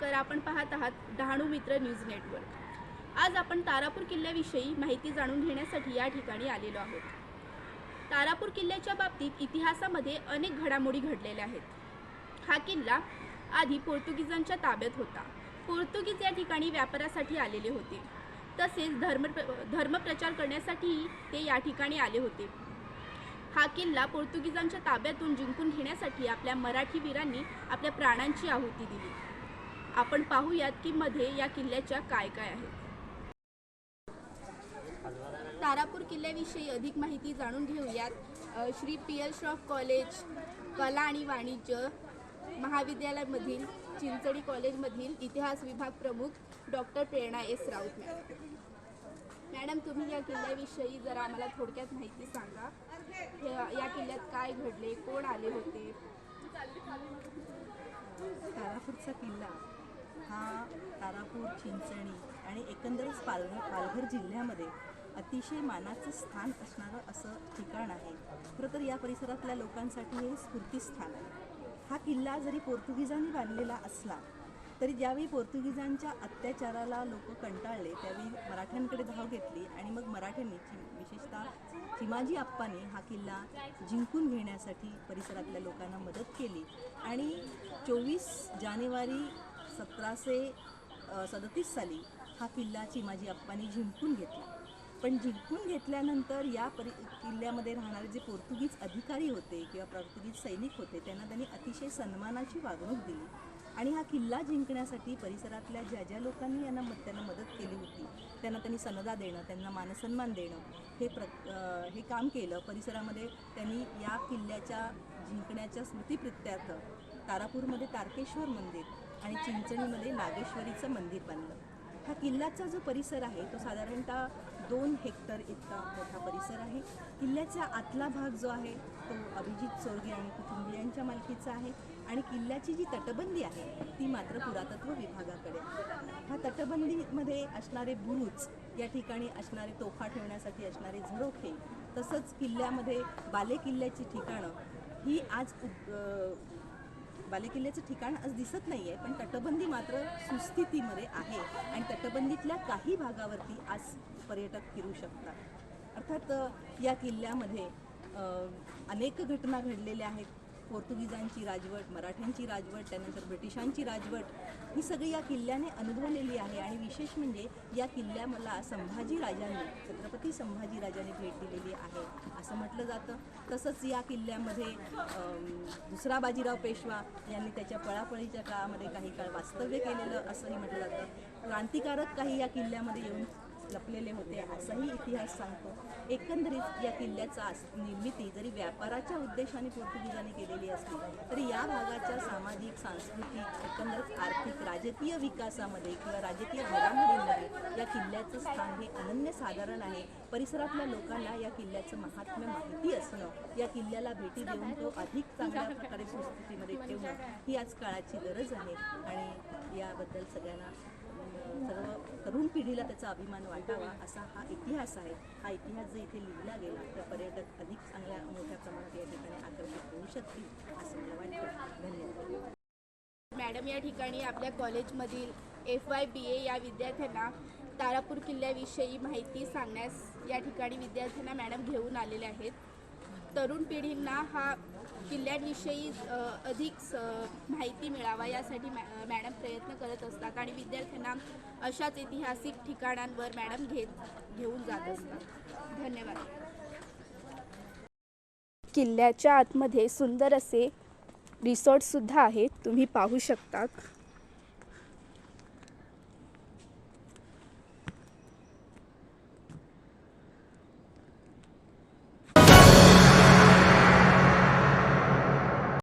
तर आपण पाहत आहात डहाणू मित्र न्यूज नेटवर्क. आज आपण तारापूर किल्ल्याविषयी माहिती जाणून घेण्यासाठी या ठिकाणी आलेलो आहोत. तारापूर किल्ल्याच्या बाबतीत इतिहासामध्ये अनेक घडामोडी घडलेल्या आहेत. हा किल्ला आधी पोर्तुगीजांच्या ताब्यात होता. पोर्तुगीज या ठिकाणी व्यापारासाठी आलेले होते. तसेच धर्म धर्मप्रचार करण्यासाठीही ते या ठिकाणी आले होते. हा किल्ला पोर्तुगीजांच्या ताब्यातून जिंकून घेण्यासाठी आपल्या मराठी वीरांनी आपल्या प्राणांची आहुती दिली. आपण पाहूयात की मध्ये या किल्ल्याच्या काय काय आहे तारापूर किल्ल्याविषयी अधिक माहिती जाणून घेऊयात. Shri P L Shroff college कला आणि वाणिज्य महाविद्यालयामधील चिंचणी कॉलेजमधील इतिहास विभाग प्रमुख doctor Prerana S. Raut madam. Madam तुम्ही या किल्ल्याविषयी जरा आम्हाला थोडक्यात माहिती सांगा. हे- या किल्ल्यात काय घडले? कोण आले होते? तारापूरचा किल्ला हा तारापूर चिंचणी आणि एकंदरच पालघर पालघर जिल्ह्यामध्ये अतिशय मानाचं स्थान असणारं असं ठिकाण आहे. खरं तर या परिसरातल्या लोकांसाठी हे स्फूर्तीस्थान आहे. हा किल्ला जरी पोर्तुगीजांनी बांधलेला असला तरी ज्यावेळी पोर्तुगीजांच्या अत्याचाराला लोक कंटाळले त्यावेळी मराठ्यांकडे धाव घेतली आणि मग मराठ्यांनी चि विशेषतः चिमाजी आप्पांनी हा किल्ला जिंकून घेण्यासाठी परिसरातल्या लोकांना मदत केली. आणि चोवीस जानेवारी सतराशे सदतीस साली हा किल्ला चिमाजी आप्पांनी जिंकून घेतला. पण जिंकून घेतल्यानंतर या परि किल्ल्यामध्ये राहणारे जे पोर्तुगीज अधिकारी होते किंवा पोर्तुगीज सैनिक होते त्यांना त्यांनी अतिशय सन्मानाची वागणूक दिली. आणि हा किल्ला जिंकण्यासाठी परिसरातल्या ज्या ज्या लोकांनी यांना मद त्यांना मदत केली होती त्यांना त्यांनी सनदा देणं त्यांना मानसन्मान देणं हे प्र हे काम केलं. परिसरामध्ये त्यांनी या किल्ल्याच्या जिंकण्याच्या स्मृतिप्रित्यार्थ तारापूरमध्ये तारकेश्वर मंदिर आणि चिंचणीमध्ये नागेश्वरीचं मंदिर बांधलं. हा किल्ल्याचा जो परिसर आहे तो साधारणतः दोन हेक्टर इतका मोठा परिसर आहे. किल्ल्याचा आतला भाग जो आहे तो अभिजित चोरगे आणि कुटुंबियांच्या मालकीचा आहे. आणि किल्ल्याची जी तटबंदी आहे ती मात्र पुरातत्व विभागाकडे ह्या हा तटबंदीमध्ये असणारे बुरुज या ठिकाणी असणारे तोफा ठेवण्यासाठी असणारे झरोखे तसंच किल्ल्यामध्ये बालेकिल्ल्याची ठिकाणं ही आज बालेकिल्ल्याचं ठिकाण आज दिसत नाही आहे पण तटबंदी मात्र सुस्थितीमध्ये आहे आणि तटबंदीतल्या काही भागावरती आज पर्यटक फिरू शकतात. अर्थात या किल्ल्यामध्ये अनेक घटना घडलेल्या आहेत. पोर्तुगीजांची राजवट मराठ्यांची राजवट त्यानंतर ब्रिटिशांची राजवट ही सगळी या किल्ल्याने अनुभवलेली आहे. आणि विशेष म्हणजे या किल्ल्याला संभाजी राजाने छत्रपती संभाजी राजांनी भेट दिलेली आहे असं म्हटलं जातं. तसंच या किल्ल्यामध्ये दुसरा बाजीराव पेशवा यांनी त्याच्या पळापळीच्या काळामध्ये काही काळ वास्तव्य केलेलं असंही म्हटलं जातं. क्रांतिकारक काही या किल्ल्यामध्ये येऊन लपलेले होते. असाही इतिहास सांगतो. एकंदरीत या किल्ल्याचा आस- निर्मिती जरी व्यापाराच्या उद्देशाने पोर्तुगीजांनी केलेली असली तरी या भागाच्या सामाजिक सांस्कृतिक एकंदरीत आर्थिक राजकीय विकासामध्ये किंवा राजकीय घडामोडींमध्ये या किल्ल्याचं स्थान हे अनन्यसाधारण आहे. परिसरातल्या लोकांना या किल्ल्याचं महात्म्य माहिती असणं या किल्ल्याला भेटी देऊन तो अधिक चांगल्या प्रकारे सुस्थितीमध्ये ठेवणं ही आज काळाची गरज आहे. आणि याबद्दल सगळ्यांना सर्व तरुण पिढीला त्याचा अभिमान वाटावा असा हा इतिहास आहे. हा इतिहास जर इथे लिहिला गेला तर पर्यटक अधिक चांगल्या मोठ्या प्रमाणात या ठिकाणी आकर्षित होऊ शकतील असं मला वाटतं. धन्यवाद. मॅडम या ठिकाणी आपल्या कॉलेजमधील एफ वाय बी ए या विद्यार्थ्यांना तारापूर किल्ल्याविषयी माहिती सांगण्यास या ठिकाणी विद्यार्थ्यांना मॅडम घेऊन आलेले आहेत. तरुण पिढींना हा किल्ल्यांविषयी अधिक स माहिती मिळावा यासाठी मॅ मॅडम प्रयत्न करत असतात आणि विद्यार्थ्यांना अशाच ऐतिहासिक ठिकाणांवर मॅडम घेत घेऊन जात असतात. धन्यवाद. किल्ल्याच्या आतमध्ये सुंदर असे रिसॉर्टसुद्धा आहेत. तुम्ही पाहू शकता